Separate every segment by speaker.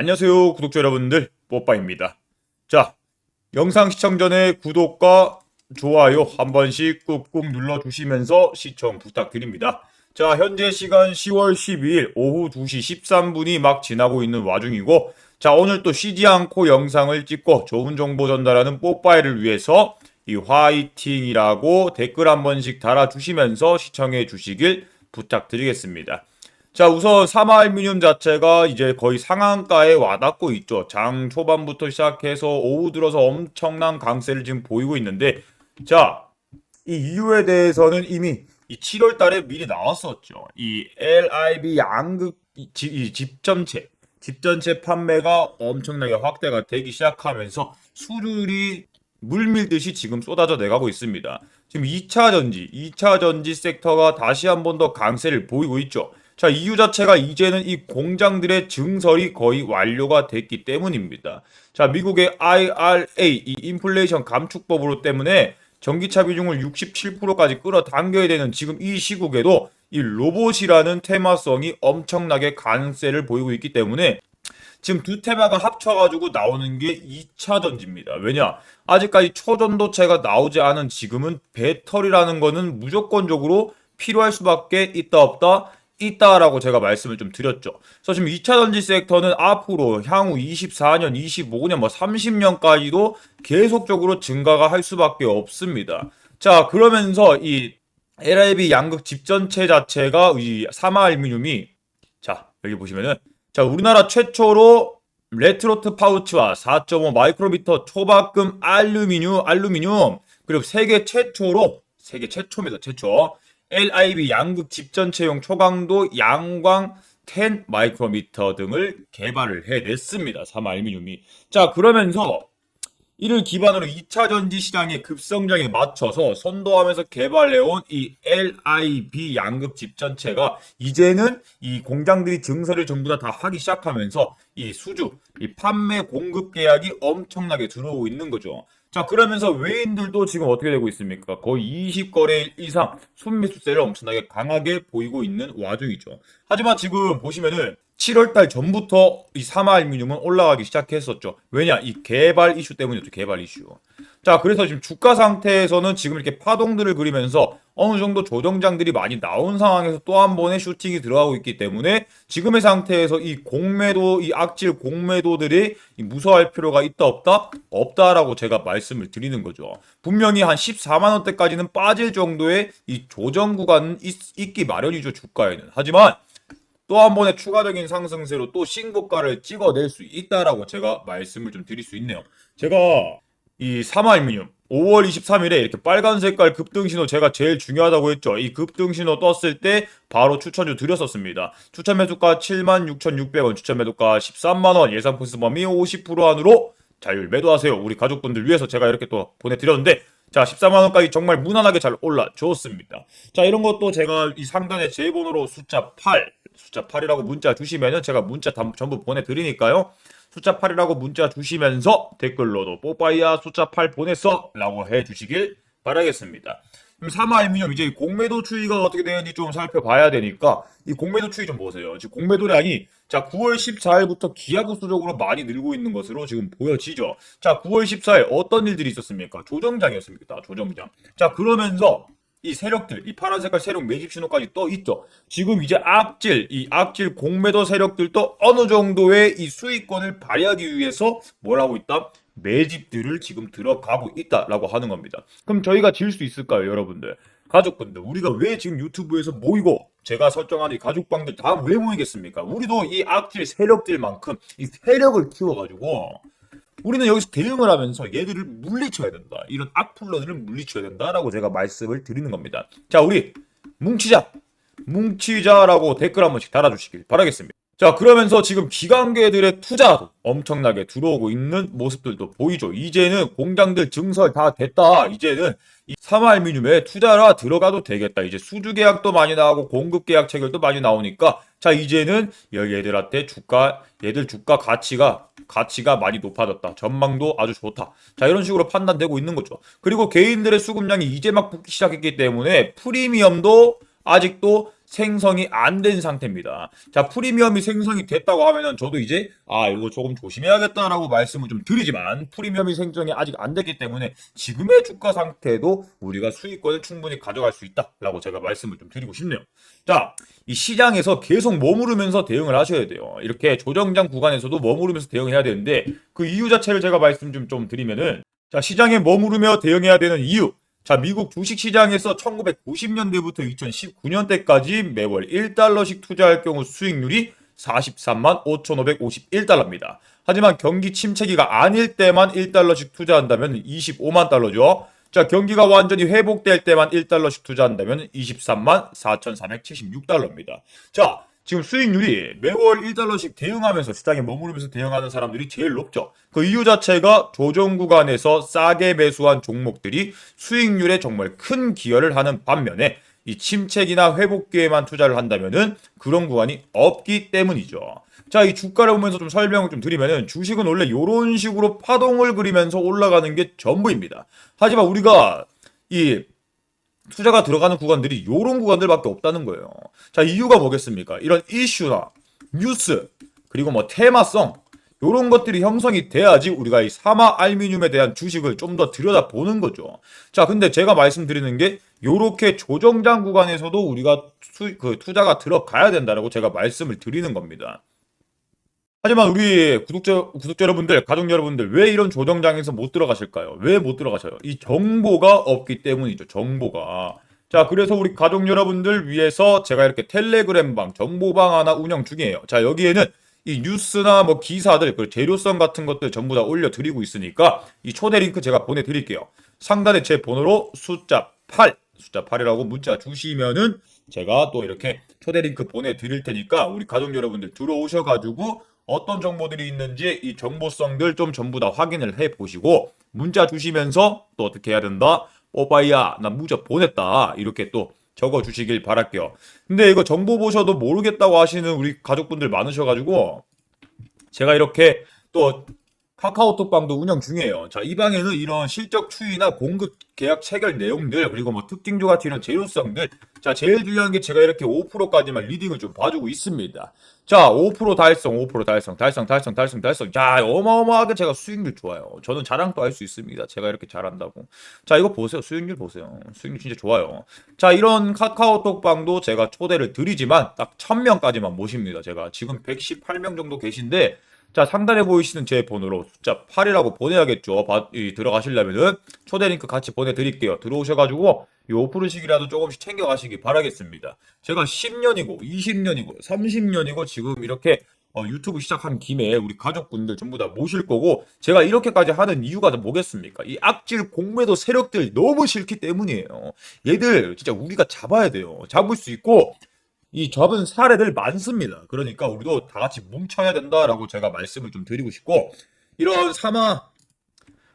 Speaker 1: 안녕하세요 구독자 여러분들. 뽀빠입니다. 자 영상 시청 전에 구독과 좋아요 한 번씩 꾹꾹 눌러주시면서 시청 부탁드립니다. 자 현재 시간 10월 12일 오후 2시 13분이 막 지나고 있는 와중이고 자 오늘 또 쉬지 않고 영상을 찍고 좋은 정보 전달하는 뽀빠이를 위해서 이 화이팅이라고 댓글 한 번씩 달아주시면서 시청해 주시길 부탁드리겠습니다 자, 우선 사마알미늄 자체가 이제 거의 상한가에 와닿고 있죠. 장 초반부터 시작해서 오후 들어서 엄청난 강세를 지금 보이고 있는데, 자, 이 이유에 대해서는 이미 이 7월 달에 미리 나왔었죠. 이 LIB 양극 집전체, 집전체 판매가 엄청나게 확대가 되기 시작하면서 수율이 물밀듯이 지금 쏟아져 내가고 있습니다. 지금 2차 전지, 2차 전지 섹터가 다시 한 번 더 강세를 보이고 있죠. 자, 이유 자체가 이제는 이 공장들의 증설이 거의 완료가 됐기 때문입니다. 자, 미국의 IRA, 이 인플레이션 감축법으로 때문에 전기차 비중을 67%까지 끌어당겨야 되는 지금 이 시국에도 이 로봇이라는 테마성이 엄청나게 강세를 보이고 있기 때문에 지금 두 테마가 합쳐가지고 나오는 게 2차 전지입니다. 왜냐? 아직까지 초전도체가 나오지 않은 지금은 배터리라는 거는 무조건적으로 필요할 수밖에 있다 없다 있다라고 제가 말씀을 좀 드렸죠. 그래서 지금 2차 전지 섹터는 앞으로 향후 24년, 25년, 뭐 30년까지도 계속적으로 증가가 할 수밖에 없습니다. 자, 그러면서 이 LIB 양극 집전체 자체가 이 사마알미늄이 자, 여기 보시면은 자, 우리나라 최초로 레트로트 파우치와 4.5 마이크로미터 초박금 알루미늄, 알루미늄, 그리고 세계 최초로, 세계 최초입니다, 최초. LIB 양극 집전체용 초강도 양광 10 마이크로미터 등을 개발을 해냈습니다. 3알루미늄이. 자, 그러면서 이를 기반으로 2차 전지 시장의 급성장에 맞춰서 선도하면서 개발해온 이 LIB 양극 집전체가 이제는 이 공장들이 증설을 전부 다, 다 하기 시작하면서 이 수주, 이 판매 공급 계약이 엄청나게 들어오고 있는 거죠. 자, 그러면서 외인들도 지금 어떻게 되고 있습니까? 거의 20거래 이상 순매수세를 엄청나게 강하게 보이고 있는 와중이죠. 하지만 지금 보시면은 7월달 전부터 이 사마알미늄은 올라가기 시작했었죠. 왜냐? 이 개발 이슈 때문이었죠. 개발 이슈. 자, 그래서 지금 주가 상태에서는 지금 이렇게 파동들을 그리면서 어느 정도 조정장들이 많이 나온 상황에서 또 한 번의 슈팅이 들어가고 있기 때문에 지금의 상태에서 이 공매도, 이 악질 공매도들이 이 무서워할 필요가 있다 없다? 없다라고 제가 말씀을 드리는 거죠. 분명히 한 14만 원대까지는 빠질 정도의 이 조정 구간은 있, 있기 마련이죠. 주가에는. 하지만 또 한 번의 추가적인 상승세로 또 신고가를 찍어낼 수 있다라고 제가 말씀을 좀 드릴 수 있네요. 제가 이 사마알미늄 5월 23일에 이렇게 빨간 색깔 급등 신호 제가 제일 중요하다고 했죠. 이 급등 신호 떴을 때 바로 추천주 드렸었습니다. 추천 매수가 76,600원, 추천 매도가 13만원, 예상 포스 범위 50% 안으로 자율 매도하세요. 우리 가족분들 위해서 제가 이렇게 또 보내드렸는데 자 14만원까지 정말 무난하게 잘 올라줬습니다. 자 이런 것도 제가 이 상단에 제 번호로 숫자 8 숫자 8이라고 문자 주시면은 제가 문자 다- 전부 보내드리니까요. 숫자 8이라고 문자 주시면서 댓글로도 뽀빠이야 숫자 8 보냈어 라고 해주시길 바라겠습니다. 사마알미늄 이제 공매도 추이가 어떻게 되는지 좀 살펴봐야 되니까 이 공매도 추이 좀 보세요. 지금 공매도량이 자 9월 14일부터 기하급수적으로 많이 늘고 있는 것으로 지금 보여지죠. 자 9월 14일 어떤 일들이 있었습니까? 조정장이었습니다. 조정장. 자 그러면서 이 세력들, 이 파란 색깔 세력 매집 신호까지 떠 있죠. 지금 이제 악질, 이 악질 공매도 세력들도 어느 정도의 이 수익권을 발휘하기 위해서 뭘 하고 있다? 매집들을 지금 들어가고 있다라고 하는 겁니다. 그럼 저희가 질 수 있을까요, 여러분들? 가족분들, 우리가 왜 지금 유튜브에서 모이고 제가 설정한 이 가족방들 다 왜 모이겠습니까? 우리도 이 악질 세력들만큼 이 세력을 키워가지고 우리는 여기서 대응을 하면서 얘들을 물리쳐야 된다. 이런 악플러들을 물리쳐야 된다라고 제가 말씀을 드리는 겁니다. 자, 우리 뭉치자. 뭉치자라고 댓글 한 번씩 달아주시길 바라겠습니다. 자, 그러면서 지금 기관계들의 투자도 엄청나게 들어오고 있는 모습들도 보이죠. 이제는 공장들 증설 다 됐다. 이제는 이 사마알미늄에 투자라 들어가도 되겠다. 이제 수주 계약도 많이 나오고 공급 계약 체결도 많이 나오니까 자, 이제는 얘들한테 주가 얘들 주가 가치가 가치가 많이 높아졌다. 전망도 아주 좋다. 자, 이런 식으로 판단되고 있는 거죠. 그리고 개인들의 수급량이 이제 막 붙기 시작했기 때문에 프리미엄도 아직도 생성이 안 된 상태입니다. 자, 프리미엄이 생성이 됐다고 하면은 저도 이제 아, 이거 조금 조심해야겠다라고 말씀을 좀 드리지만 프리미엄이 생성이 아직 안 됐기 때문에 지금의 주가 상태도 우리가 수익권을 충분히 가져갈 수 있다라고 제가 말씀을 좀 드리고 싶네요. 자, 이 시장에서 계속 머무르면서 대응을 하셔야 돼요. 이렇게 조정장 구간에서도 머무르면서 대응해야 되는데 그 이유 자체를 제가 말씀 좀, 좀 드리면은 자, 시장에 머무르며 대응해야 되는 이유. 자, 미국 주식시장에서 1990년대부터 2019년 대까지 매월 1달러씩 투자할 경우 수익률이 43만 5,551달러입니다. 하지만 경기 침체기가 아닐 때만 1달러씩 투자한다면 25만 달러죠. 자, 경기가 완전히 회복될 때만 1달러씩 투자한다면 23만 4,476달러입니다. 자, 지금 수익률이 매월 1달러씩 대응하면서 시장에 머무르면서 대응하는 사람들이 제일 높죠. 그 이유 자체가 조정 구간에서 싸게 매수한 종목들이 수익률에 정말 큰 기여를 하는 반면에 이 침체기나 회복 기에만 투자를 한다면은 그런 구간이 없기 때문이죠. 자, 이 주가를 보면서 좀 설명을 좀 드리면은 주식은 원래 이런 식으로 파동을 그리면서 올라가는 게 전부입니다. 하지만 우리가 이 투자가 들어가는 구간들이 이런 구간들밖에 없다는 거예요. 자, 이유가 뭐겠습니까? 이런 이슈나 뉴스 그리고 뭐 테마성 이런 것들이 형성이 돼야지 우리가 이 사마 알미늄에 대한 주식을 좀 더 들여다 보는 거죠. 자, 근데 제가 말씀드리는 게 요렇게 조정장 구간에서도 우리가 투, 그 투자가 들어가야 된다라고 제가 말씀을 드리는 겁니다. 하지만 우리 구독자, 구독자 여러분들, 가족 여러분들, 왜 이런 조정장에서 못 들어가실까요? 왜 못 들어가셔요? 이 정보가 없기 때문이죠, 정보가. 자, 그래서 우리 가족 여러분들 위해서 제가 이렇게 텔레그램방, 정보방 하나 운영 중이에요. 자, 여기에는 이 뉴스나 뭐 기사들, 그 재료성 같은 것들 전부 다 올려드리고 있으니까 이 초대 링크 제가 보내드릴게요. 상단에 제 번호로 숫자 8, 숫자 8이라고 문자 주시면은 제가 또 이렇게 초대 링크 보내드릴 테니까 우리 가족 여러분들 들어오셔가지고 어떤 정보들이 있는지 이 정보성들 좀 전부 다 확인을 해 보시고 문자 주시면서 또 어떻게 해야 된다? 오빠야 나 문자 보냈다 이렇게 또 적어 주시길 바랄게요. 근데 이거 정보 보셔도 모르겠다고 하시는 우리 가족분들 많으셔가지고 제가 이렇게 또 카카오톡방도 운영 중이에요. 자, 이 방에는 이런 실적 추이나 공급 계약 체결 내용들, 그리고 뭐 특징조 같은 이런 재료성들. 자, 제일 중요한 게 제가 이렇게 5%까지만 리딩을 좀 봐주고 있습니다. 자, 5% 달성, 5% 달성, 달성, 달성, 달성, 달성. 자, 어마어마하게 제가 수익률 좋아요. 저는 자랑도 할 수 있습니다. 제가 이렇게 잘한다고. 자, 이거 보세요. 수익률 보세요. 수익률 진짜 좋아요. 자, 이런 카카오톡방도 제가 초대를 드리지만 딱 1000명까지만 모십니다. 제가 지금 118명 정도 계신데 자, 상단에 보이시는 제 번호로 숫자 8이라고 보내야겠죠. 들어가시려면은 초대 링크 같이 보내드릴게요. 들어오셔가지고 이 5%씩이라도 조금씩 챙겨가시기 바라겠습니다. 제가 10년이고 20년이고 30년이고 지금 이렇게 어, 유튜브 시작한 김에 우리 가족분들 전부 다 모실 거고 제가 이렇게까지 하는 이유가 뭐겠습니까? 이 악질 공매도 세력들 너무 싫기 때문이에요. 얘들 진짜 우리가 잡아야 돼요. 잡을 수 있고 이 잡은 사례들 많습니다. 그러니까 우리도 다 같이 뭉쳐야 된다라고 제가 말씀을 좀 드리고 싶고 이런 사마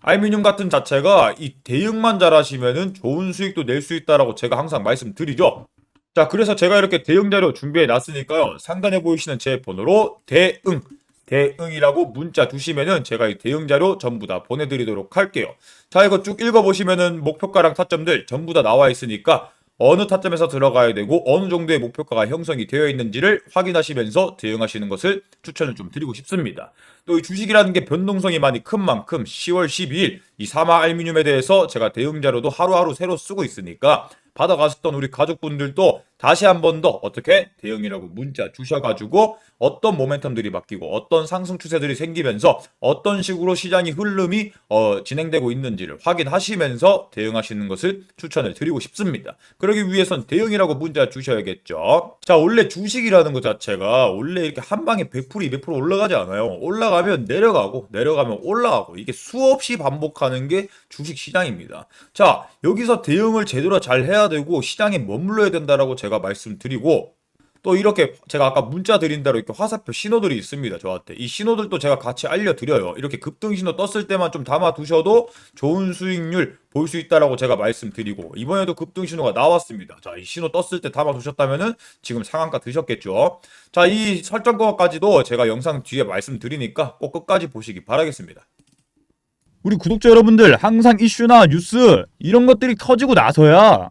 Speaker 1: 알미늄 같은 자체가 이 대응만 잘하시면은 좋은 수익도 낼 수 있다라고 제가 항상 말씀드리죠. 자, 그래서 제가 이렇게 대응 자료 준비해 놨으니까요. 상단에 보이시는 제 번호로 대응 대응이라고 문자 주시면은 제가 이 대응 자료 전부 다 보내드리도록 할게요. 자, 이거 쭉 읽어보시면은 목표가랑 타점들 전부 다 나와 있으니까 어느 타점에서 들어가야 되고 어느 정도의 목표가가 형성이 되어 있는지를 확인하시면서 대응하시는 것을 추천을 좀 드리고 싶습니다. 또 이 주식이라는 게 변동성이 많이 큰 만큼 10월 12일 이 사마 알미늄에 대해서 제가 대응 자료도 하루하루 새로 쓰고 있으니까 받아가셨던 우리 가족분들도 다시 한 번 더 어떻게 대응이라고 문자 주셔가지고 어떤 모멘텀들이 바뀌고 어떤 상승 추세들이 생기면서 어떤 식으로 시장이 흐름이 어, 진행되고 있는지를 확인하시면서 대응하시는 것을 추천을 드리고 싶습니다. 그러기 위해선 대응이라고 문자 주셔야겠죠. 자 원래 주식이라는 것 자체가 원래 이렇게 한 방에 100% 200% 올라가지 않아요. 올라가면 내려가고 내려가면 올라가고 이게 수없이 반복하는 게 주식 시장입니다. 자 여기서 대응을 제대로 잘 해야 되고 시장에 머물러야 된다라고 제가 말씀드리고 또 이렇게 제가 아까 문자 드린 대로 이렇게 화살표 신호들이 있습니다. 저한테. 이 신호들도 제가 같이 알려드려요. 이렇게 급등 신호 떴을 때만 좀 담아 두셔도 좋은 수익률 볼 수 있다라고 제가 말씀드리고 이번에도 급등 신호가 나왔습니다. 자, 이 신호 떴을 때 담아 두셨다면은 지금 상한가 드셨겠죠. 자, 이 설정거까지도 제가 영상 뒤에 말씀드리니까 꼭 끝까지 보시기 바라겠습니다. 우리 구독자 여러분들 항상 이슈나 뉴스 이런 것들이 터지고 나서야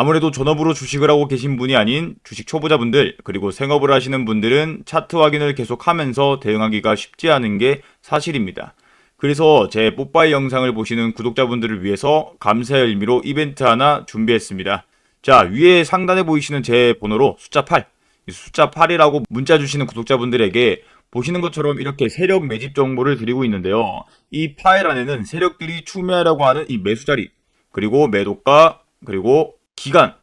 Speaker 2: 아무래도 전업으로 주식을 하고 계신 분이 아닌 주식 초보자분들 그리고 생업을 하시는 분들은 차트 확인을 계속하면서 대응하기가 쉽지 않은 게 사실입니다. 그래서 제 뽀빠이 영상을 보시는 구독자분들을 위해서 감사의 의미로 이벤트 하나 준비했습니다. 자 위에 상단에 보이시는 제 번호로 숫자 8, 이 숫자 8이라고 문자 주시는 구독자분들에게 보시는 것처럼 이렇게 세력 매집 정보를 드리고 있는데요. 이 파일 안에는 세력들이 추매하려고 하는 이 매수 자리, 그리고 매도가, 그리고 기간,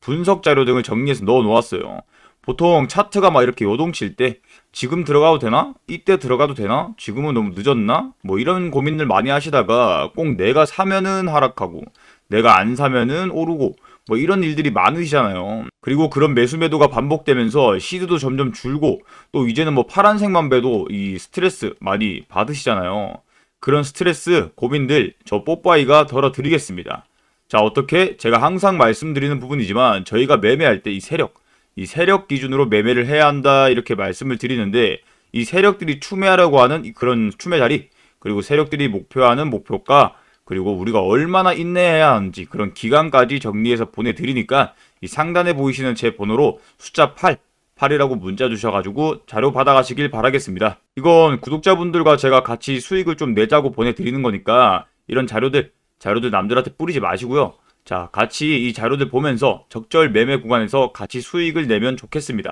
Speaker 2: 분석 자료 등을 정리해서 넣어 놓았어요. 보통 차트가 막 이렇게 요동칠 때 지금 들어가도 되나? 이때 들어가도 되나? 지금은 너무 늦었나? 뭐 이런 고민을 많이 하시다가 꼭 내가 사면은 하락하고 내가 안 사면은 오르고 뭐 이런 일들이 많으시잖아요. 그리고 그런 매수 매도가 반복되면서 시드도 점점 줄고 또 이제는 뭐 파란색만 배도 이 스트레스 많이 받으시잖아요. 그런 스트레스, 고민들 저 뽀빠이가 덜어드리겠습니다. 자, 어떻게? 제가 항상 말씀드리는 부분이지만 저희가 매매할 때 이 세력, 이 세력 기준으로 매매를 해야 한다 이렇게 말씀을 드리는데 이 세력들이 추매하려고 하는 이 그런 추매 자리, 그리고 세력들이 목표하는 목표가 그리고 우리가 얼마나 인내해야 하는지 그런 기간까지 정리해서 보내드리니까 이 상단에 보이시는 제 번호로 숫자 8, 8이라고 문자 주셔가지고 자료 받아가시길 바라겠습니다. 이건 구독자분들과 제가 같이 수익을 좀 내자고 보내드리는 거니까 이런 자료들, 자료들 남들한테 뿌리지 마시고요. 자, 같이 이 자료들 보면서 적절 매매 구간에서 같이 수익을 내면 좋겠습니다.